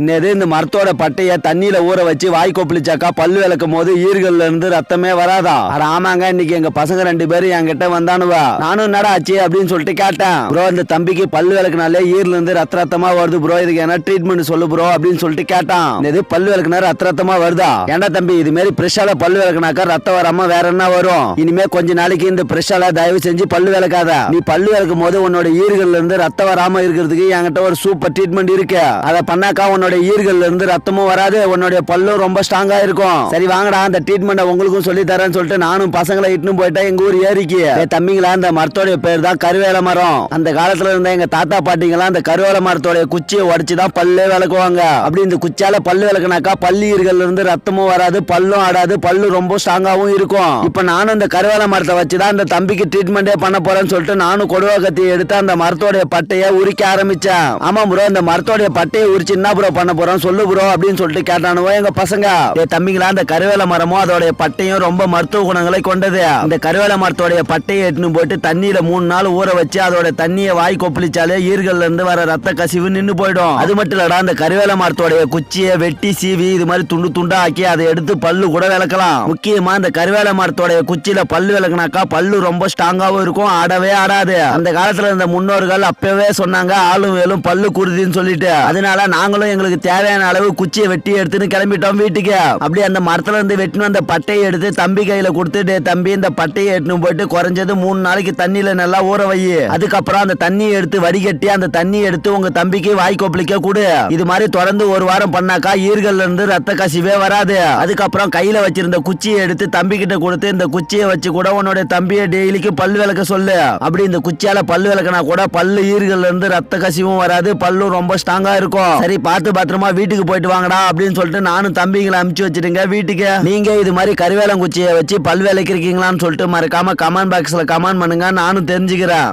என்னது இந்த மரத்தோட பட்டைய தண்ணியில ஊற வச்சு வாய் கொப்பளிச்சாக்கா பல்லு விளக்கும் போது ஈர்கள்ல இருந்து ரத்தமே வராதா? ஆமாங்க இன்னைக்கு எங்க பசங்க ரெண்டு பேரும் என்கிட்ட வந்தானுவா. நானும் என்னடா ஆச்சு அப்படின்னு சொல்லிட்டு கேட்டேன். ப்ரோ இந்த தம்பிக்கு பல்லு விளக்குனாலே ஈர்ல இருந்து ரத்த ரத்தமா வருது ப்ரோ. இதுக்கு என்ன ட்ரீட்மெண்ட் சொல்லு ப்ரோ அப்படின்னு சொல்லிட்டு கேட்டான். இது பல்லு விளக்குனா ரத்த ரத்தமா வருதா? ஏன்டா தம்பி இது மாதிரி பிரஷால பல்லு விளக்குனாக்கா ரத்தம் வராம வேற என்ன வரும்? இனிமே கொஞ்ச நாளைக்கு இந்த பிரஷால தயவு செஞ்சு பல்லு விளக்காத. நீ பல்லு விளக்கும் போது உன்னோட ஈர்கள்ல இருந்து ரத்தம் வராம இருக்கிறதுக்கு என்கிட்ட ஒரு சூப்பர் ட்ரீட்மெண்ட் இருக்கு. அதை பண்ணாக்கா உன்னோட ஈர்கள்ல இருந்து ரத்தமும் வராது உன்னுடைய பல்லும் ரொம்ப ஸ்ட்ராங்கா இருக்கும். சரி வாங்கடா அந்த ட்ரீட்மெண்ட் உங்களுக்கும் சொல்லி தரேன்னு சொல்லிட்டு நானும் பசங்களை இட்டுன்னு போயிட்டேன் எங்க ஊர் ஏரிக்கு. தம்பிங்களா அந்த மரத்தோடைய பேர் தான் கருவேல மரம். அந்த காலத்துல இருந்த எங்க தாத்தா பாட்டிங்களா அந்த கருவேல மரத்தோடைய குச்சியை உடைச்சு தான் பல்லே விளக்குவாங்க. அப்படி இந்த குச்சால பல்லு விளக்குனாக்கா பல்லு ஈர்கள் இருந்து ரத்தமும் வராது பல்லும் ஆடாது பல்லு ரொம்ப ஸ்ட்ராங்காவும் இருக்கும். இப்ப நானும் இந்த கருவேல மரத்தை வச்சு தான் அந்த தம்பிக்கு ட்ரீட்மெண்டே பண்ண போறேன்னு சொல்லிட்டு நானும் கொடுவா கத்தி எடுத்து அந்த மரத்தோடைய பட்டைய உரிக்க ஆரம்பிச்சேன். ஆமா ப்ரோ இந்த மரத்தோடைய பட்டையை உரிச்சு என்ன ப்ரோ பண்ண போறோம் சொல்லு ப்ரோ அப்படின்னு சொல்லிட்டு கேட்டானுவோ எங்க பசங்க? தம்பிங்களா அந்த கருவேல மரமும் அதோடைய பட்டையும் ரொம்ப மருத்துவ குணங்களை கொண்டது. இந்த கருவேல மரத்தோடைய பட்டையை எடுத்துன்னு போயிட்டு தண்ணியில மூணு நாள் ஊற வச்சு அதோட தண்ணியை வாய் கொப்பளிச்சாலே ஈர்கள்ல இருந்து வர ரத்த கசிவு நின்னு போயிடும். அது மட்டும் இல்லடா அந்த கருவேல மரத்தோடைய குச்சியை வெட்டி சீவி இது மாதிரி துண்டு துண்டா ஆக்கி அதை எடுத்து பல்லு கூட விளக்கலாம். முக்கியமா இந்த கருவேல மரத்தோடைய குச்சியில பல்லு விளக்குனாக்கா பல்லு ரொம்ப ஸ்ட்ராங்காவும் இருக்கும் ஆடவே ஆடாது. அந்த காலத்துல இருந்த முன்னோர்கள் அப்பவே சொன்னாங்க ஆளும் வேலும் பல்லு குருதின்னு சொல்லிட்டு. அதனால நாங்களும் எங்களுக்கு தேவையான அளவு குச்சியை வெட்டி எடுத்துன்னு கிளம்பிட்டோம் வீட்டுக்கு. அப்படியே அந்த மரத்துல இருந்து வெட்டினு அந்த பட்டையை எடுத்து தம்பி கையில கொடுத்து தம்பி இந்த பட்டையை எடுத்துன்னு போயிட்டு குறைஞ்சது மூணு நாளைக்கு தண்ணியில நல்லா ஊற வை. அதுக்கப்புறம் அந்த தண்ணியை எடுத்து வடிகட்டி அந்த தண்ணி எடுத்து உங்க தம்பிக்கு வாய் கொப்பளிக்க கொடு. இது மாதிரி தொடர்ந்து ஒரு வாரம் பண்ணாக்கா ஈர்கள்ல இருந்து ரத்த கசிவே வராது. அதுக்கப்புறம் கையில வச்சிருந்த குச்சியை எடுத்து தம்பி கிட்ட கொடுத்து இந்த குச்சியை வச்சு கூட உன்னோட தம்பியை டெய்லிக்கு பல் விளக்க சொல்லு. அப்படி இந்த குச்சியால பல் விளக்குனா கூட பல்லு ஈர்கள்ல இருந்து ரத்த கசிவும் வராது பல்லும் ரொம்ப ஸ்ட்ராங்கா இருக்கும். சரி பார்த்து பத்திரமா வீட்டுக்கு போயிட்டு வாங்கடா அப்படின்னு சொல்லிட்டு நானும் தம்பிங்களை அமுச்சு வச்சிருங்க வீட்டுக்கு நீங்க இது மாதிரி கருவேலங்குச்சியை வச்சு பல்வேலைக்கு இருக்கீங்களான்னு சொல்லிட்டு மறக்காம கமெண்ட் பாக்ஸ்ல கமெண்ட் பண்ணுங்க. நானும் தெரிஞ்சுக்கிறேன்.